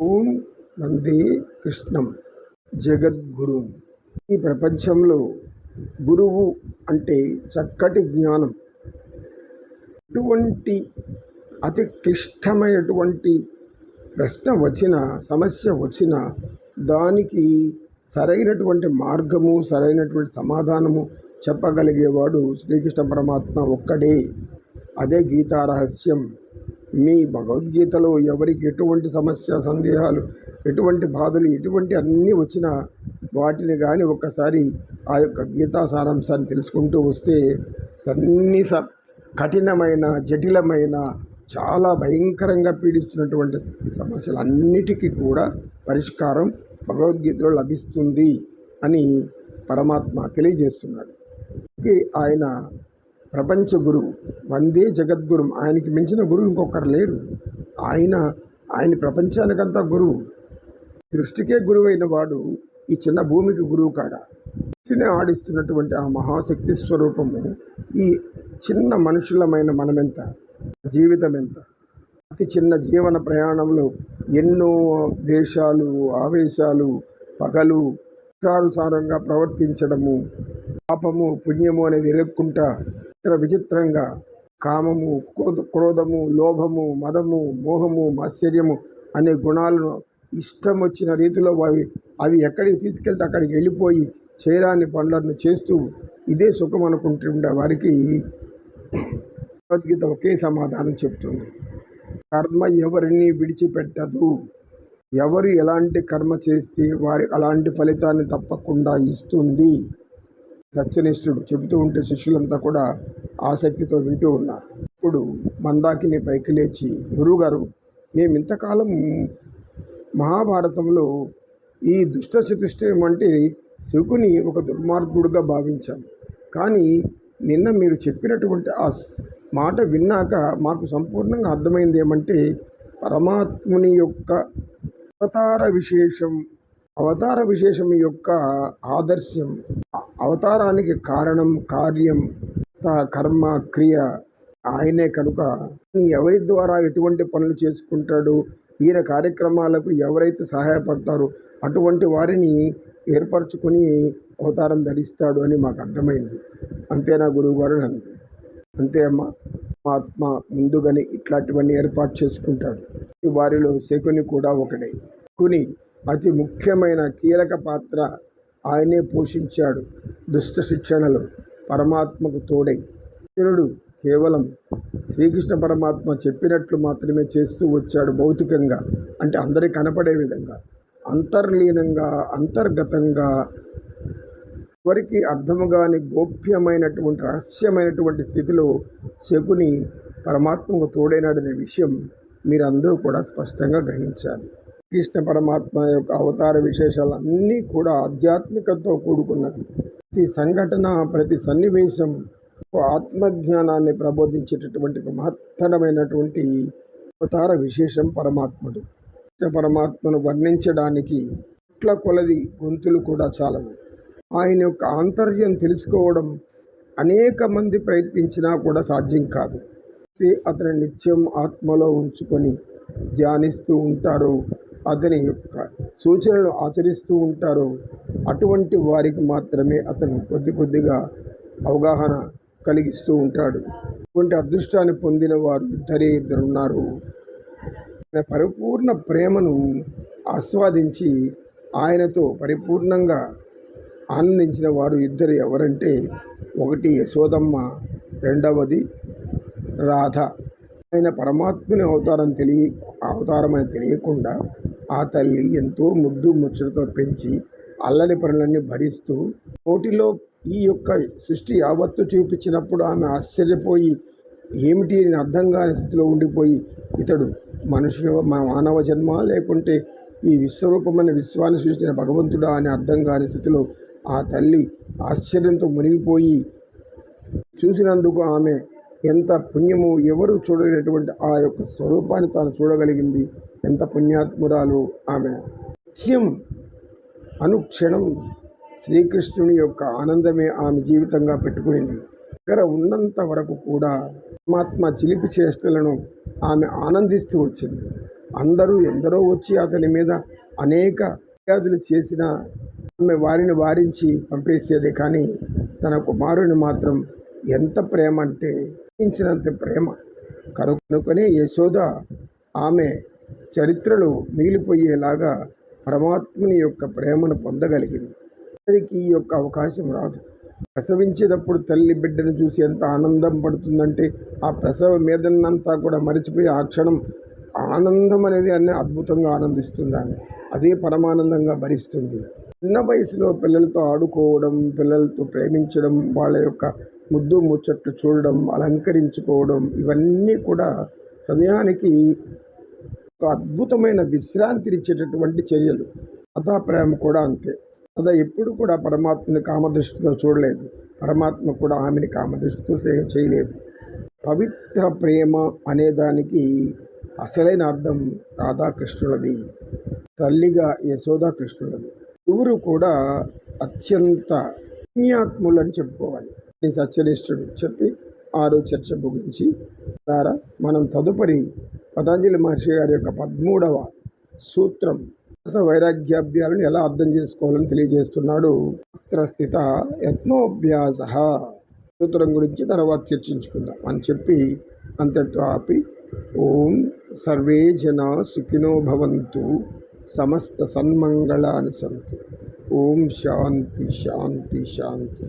ఓం వందే కృష్ణం జగద్గురు. ఈ ప్రపంచంలో గురువు అంటే చక్కటి జ్ఞానం. ఎటువంటి అతి క్లిష్టమైనటువంటి ప్రశ్న వచ్చిన సమస్య వచ్చిన దానికి సరైనటువంటి మార్గము సరైనటువంటి సమాధానము చెప్పగలిగేవాడు శ్రీకృష్ణ పరమాత్మ ఒక్కడే. అదే గీతా రహస్యం మీ భగవద్గీతలో ఎవరికి ఎటువంటి సమస్య సందేహాలు ఎటువంటి బాధలు ఎటువంటి అన్నీ వచ్చినా వాటిని కానీ ఒక్కసారి ఆ యొక్క గీతా సారాంశాన్ని తెలుసుకుంటూ వస్తే సన్ని స కఠినమైన జటిలమైన చాలా భయంకరంగా పీడిస్తున్నటువంటి సమస్యలన్నిటికీ కూడా పరిష్కారం భగవద్గీతలో లభిస్తుంది అని పరమాత్మ తెలియజేస్తున్నాడు. ఆయన ప్రపంచ గురువు వందే జగద్గురు. ఆయనకి మించిన గురువు ఇంకొకరు లేరు. ఆయన ఆయన ప్రపంచానికంతా గురువు. సృష్టికే గురువైన వాడు ఈ చిన్న భూమికి గురువు కాడ? సృష్టిని ఆడిస్తున్నటువంటి ఆ మహాశక్తి స్వరూపము ఈ చిన్న మనుషులమైన మనమెంత? జీవితం ఎంత అతి చిన్న జీవన ప్రయాణంలో ఎన్నో దేశాలు ఆవేశాలు పగలు ఇష్టానుసారంగా ప్రవర్తించడము పాపము పుణ్యము అనేది ఎరుక్కుంటా చిత్ర విచిత్రంగా కామము క్రోధము లోభము మదము మోహము ఆశ్చర్యము అనే గుణాలను ఇష్టం వచ్చిన రీతిలో అవి అవి ఎక్కడికి తీసుకెళ్తే అక్కడికి వెళ్ళిపోయి చేరాని పనులను చేస్తూ ఇదే సుఖం అనుకుంటుండే వారికి భగవద్గీత ఒకే సమాధానం చెప్తుంది. కర్మ ఎవరిని విడిచిపెట్టదు. ఎవరు ఎలాంటి కర్మ చేస్తే వారి అలాంటి ఫలితాన్ని తప్పకుండా ఇస్తుంది. సత్యనిష్ఠుడు చెబుతూ ఉంటే శిష్యులంతా కూడా ఆసక్తితో వింటూ ఉన్నారు. ఇప్పుడు మందాకిని పైకి లేచి గురువుగారు మేము ఇంతకాలం మహాభారతంలో ఈ దుష్ట చతుష్టయం అంటే శకుని ఒక దుర్మార్గుడుగా భావించాం. కానీ నిన్న మీరు చెప్పినటువంటి ఆ మాట విన్నాక మాకు సంపూర్ణంగా అర్థమైంది ఏమంటే పరమాత్ముని యొక్క అవతార విశేషం అవతార విశేషం యొక్క ఆదర్శం అవతారానికి కారణం కార్యం త- కర్మ క్రియ ఆయనే కనుక. ఎవరి ద్వారా ఎటువంటి పనులు చేసుకుంటాడు? ఈయన కార్యక్రమాలకు ఎవరైతే సహాయపడతారో అటువంటి వారిని ఏర్పరచుకొని అవతారం ధరిస్తాడు అని మాకు అర్థమైంది. అంతేనా గురువుగారు? అని అంది. అంతే అమ్మా. మా ఆత్మ ముందుగానే ఇట్లాంటివన్నీ ఏర్పాటు చేసుకుంటాడు. వారిలో శకుని కూడా ఒకడే. కుని అతి ముఖ్యమైన కీలక పాత్ర ఆయనే పోషించాడు దుష్ట శిక్షణలో పరమాత్మకు తోడై. కృష్ణుడు కేవలం శ్రీకృష్ణ పరమాత్మ చెప్పినట్లు మాత్రమే చేస్తూ వచ్చాడు భౌతికంగా. అంటే అందరి కనపడే విధంగా. అంతర్లీనంగా అంతర్గతంగా ఎవరికి అర్థముగాని గోప్యమైనటువంటి రహస్యమైనటువంటి స్థితిలో శకుని పరమాత్మకు తోడైనాడనే విషయం మీరందరూ కూడా స్పష్టంగా గ్రహించాలి. కృష్ణ పరమాత్మ యొక్క అవతార విశేషాలన్నీ కూడా ఆధ్యాత్మికతో కూడుకున్నవి. ప్రతి సంఘటన ప్రతి సన్నివేశం ఆత్మజ్ఞానాన్ని ప్రబోధించేటటువంటి మహత్తరమైనటువంటి అవతార విశేషం పరమాత్ముడు. కృష్ణ పరమాత్మను వర్ణించడానికి ఇట్ల కొలది గొంతులు కూడా చాలవు. ఆయన యొక్క ఆంతర్యం తెలుసుకోవడం అనేక మంది ప్రయత్నించినా కూడా సాధ్యం కాదు. అతని నిత్యం ఆత్మలో ఉంచుకొని ధ్యానిస్తూ ఉంటారు అతని యొక్క సూచనలు ఆచరిస్తూ ఉంటారు. అటువంటి వారికి మాత్రమే అతను కొద్ది కొద్దిగా అవగాహన కలిగిస్తూ ఉంటాడు. అటువంటి అదృష్టాన్ని పొందిన వారు ఇద్దరే ఇద్దరు ఉన్నారు ఆయన పరిపూర్ణ ప్రేమను ఆస్వాదించి ఆయనతో పరిపూర్ణంగా ఆనందించిన వారు ఇద్దరు ఎవరంటే ఒకటి యశోదమ్మ రెండవది రాధ. ఆయన పరమాత్మని అవతారం తెలియ అవతారం అని తెలియకుండా ఆ తల్లి ఎంతో ముద్దు ముచ్చటతో పెంచి అల్లరి పనులన్నీ భరిస్తూ నోటిలో ఈ యొక్క సృష్టి యావత్తు చూపించినప్పుడు ఆమె ఆశ్చర్యపోయి ఏమిటి అని అర్థం కాని స్థితిలో ఉండిపోయి? ఇతడు మనుష్య మన మానవ జన్మ లేకుంటే ఈ విశ్వరూపమైన విశ్వాన్ని సృష్టించిన భగవంతుడా అని అర్థం కాని స్థితిలో ఆ తల్లి ఆశ్చర్యంతో మునిగిపోయి చూసినందుకు ఆమె ఎంత పుణ్యము ఎవరు చూడలేనటువంటి ఆ యొక్క స్వరూపాన్ని తాను చూడగలిగింది. ఎంత పుణ్యాత్మురాలు ఆమె. నిత్యం అనుక్షణం శ్రీకృష్ణుని యొక్క ఆనందమే ఆమె జీవితంగా పెట్టుకునింది. దగ్గర ఉన్నంత వరకు కూడా పరమాత్మ చిలిపి చేష్టలను ఆమె ఆనందిస్తూ వచ్చింది. అందరూ ఎందరో వచ్చి అతని మీద అనేక ఫిర్యాదులు చేసిన ఆమె వారిని వారించి పంపేసేదే కానీ తన కుమారుని మాత్రం ఎంత ప్రేమ అంటే ప్రేమ. కనుకనే యశోద ఆమె చరిత్రలో మిగిలిపోయేలాగా పరమాత్ముని యొక్క ప్రేమను పొందగలిగింది. అందరికీ ఈ యొక్క అవకాశం రాదు. ప్రసవించేటప్పుడు తల్లి బిడ్డను చూసి ఎంత ఆనందం పడుతుందంటే ఆ ప్రసవ మీదన్నంతా కూడా మరిచిపోయి ఆ క్షణం ఆనందం అనేది అన్ని అద్భుతంగా ఆనందిస్తుంది ఆమె. అదే పరమానందంగా భరిస్తుంది. చిన్న వయసులో పిల్లలతో ఆడుకోవడం పిల్లలతో ప్రేమించడం వాళ్ళ యొక్క ముద్దు ముచ్చట్లు చూడడం అలంకరించుకోవడం ఇవన్నీ కూడా హృదయానికి ఒక అద్భుతమైన విశ్రాంతినిచ్చేటటువంటి చర్యలు. అదా ప్రేమ కూడా అంతే. అదా ఎప్పుడు కూడా పరమాత్మని కామదృష్టితో చూడలేదు. పరమాత్మ కూడా ఆమెని కామదృష్టితో చేయలేదు. పవిత్ర ప్రేమ అనేదానికి అసలైన అర్థం రాధాకృష్ణులది. తల్లిగా యశోదాకృష్ణులది. ఎవరు కూడా అత్యంత పుణ్యాత్ములు అని చెప్పుకోవాలి. నేను సత్యనిష్ఠుడు చెప్పి ఆరు చర్చ ముగించి ద్వారా మనం తదుపరి పతంజలి మహర్షి గారి యొక్క పదమూడవ సూత్రం వైరాగ్యాభ్యాలను ఎలా అర్థం చేసుకోవాలని తెలియజేస్తున్నాడు. అత్ర స్థిత యత్నోభ్యాస. సూత్రం గురించి తర్వాత చర్చించుకుందాం. అని చెప్పి అంతటితో ఆపి ఓం సర్వే జన సుఖినో భవంతు సమస్త సన్మంగళాని సంతు. ఓం శాంతి శాంతి శాంతి.